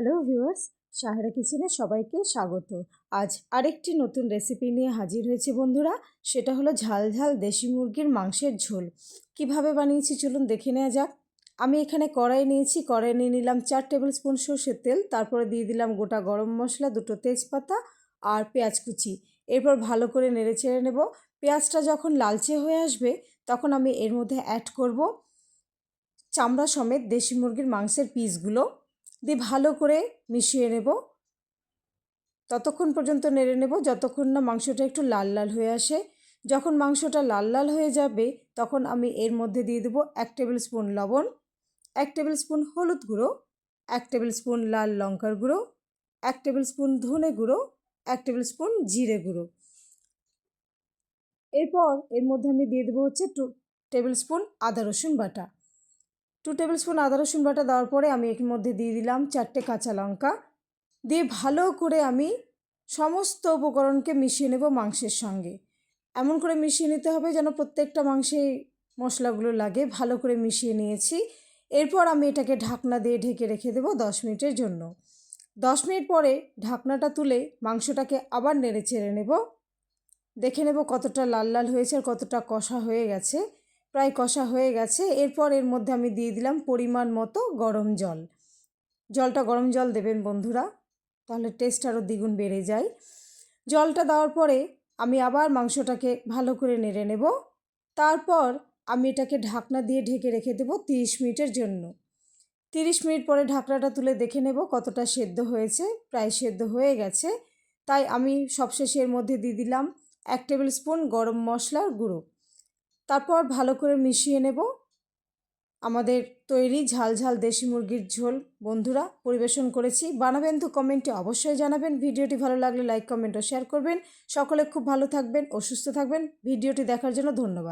Hello viewers Sahara কিচেনে সবাইকে স্বাগত। আজ আরেকটি নতুন রেসিপি নিয়ে হাজির হয়েছি বন্ধুরা। সেটা হলো ঝাল ঝাল দেশি মুরগির মাংসের ঝোল। কীভাবে বানিয়েছি চলুন দেখে নেওয়া যাক। আমি এখানে কড়াই নিয়েছি কড়াই নিয়ে নিলাম চার টেবিল স্পুন সর্ষের তেল, তারপরে দিয়ে দিলাম গোটা গরম মশলা, দুটো তেজপাতা আর পেঁয়াজ কুচি। এরপর ভালো করে নেড়ে চেড়ে নেব। পেঁয়াজটা যখন লালচে হয়ে আসবে, তখন আমি এর মধ্যে অ্যাড করব চামড়া সমেত দেশি মুরগির মাংসের পিসগুলো দিয়ে ভালো করে মিশিয়ে নেব। ততক্ষণ পর্যন্ত নেড়ে নেব, যতক্ষণ না মাংসটা একটু লাল লাল হয়ে আসে। যখন মাংসটা লাল লাল হয়ে যাবে, তখন আমি এর মধ্যে দিয়ে দেবো এক টেবিল স্পুন লবণ, এক টেবিল স্পুন হলুদ গুঁড়ো, এক টেবিল স্পুন লাল লঙ্কার গুঁড়ো, এক টেবিল স্পুন ধনে গুঁড়ো, এক টেবিল স্পুন জিরে গুঁড়ো। এরপর এর মধ্যে আমি দিয়ে দেবো হচ্ছে টু টেবিল স্পুন আদা রসুন বাটা। টু টেবিল স্পুন আদা রসুন বাটা দেওয়ার পরে আমি এর মধ্যে দিয়ে দিলাম চারটে কাঁচা লঙ্কা। দিয়ে ভালো করে আমি সমস্ত উপকরণকে মিশিয়ে নেব মাংসের সঙ্গে। এমন করে মিশিয়ে নিতে হবে যেন প্রত্যেকটা মাংসে মশলাগুলো লাগে। ভালো করে মিশিয়ে নিয়েছি। এরপর আমি এটাকে ঢাকনা দিয়ে ঢেকে রেখে দেবো দশ মিনিটের জন্য। দশ মিনিট পরে ঢাকনাটা তুলে মাংসটাকে আবার নেড়ে চেড়ে নেব। দেখে নেব কতটা লাল লাল হয়েছে আর কতটা কষা হয়ে গেছে। প্রায় কষা হয়ে গেছে। এরপর এর মধ্যে আমি দিয়ে দিলাম পরিমাণ মতো গরম জল। জলটা গরম জল দেবেন বন্ধুরা, তাহলে টেস্ট আরও দ্বিগুণ বেড়ে যায়। জলটা দেওয়ার পরে আমি আবার মাংসটাকে ভালো করে নেড়ে নেব। তারপর আমি এটাকে ঢাকনা দিয়ে ঢেকে রেখে দেবো তিরিশ মিনিটের জন্য। তিরিশ মিনিট পরে ঢাকনাটা তুলে দেখে নেব কতটা সেদ্ধ হয়েছে, প্রায় সেদ্ধ হয়ে গেছে। তাই আমি সবশেষে এর মধ্যে দিয়ে দিলাম এক টেবিল স্পুন গরম মশলার গুঁড়ো। তারপর ভালো করে মিশিয়ে নেব। আমাদের তৈরি ঝাল ঝাল দেশি মুরগির ঝোল। বন্ধুরা, পরিবেশন করেছি। বানাবেন তো কমেন্টে অবশ্যই জানাবেন। ভিডিওটি ভালো লাগলে লাইক, কমেন্ট ও শেয়ার করবেন। সকলে খুব ভালো থাকবেন ও সুস্থ থাকবেন। ভিডিওটি দেখার জন্য ধন্যবাদ।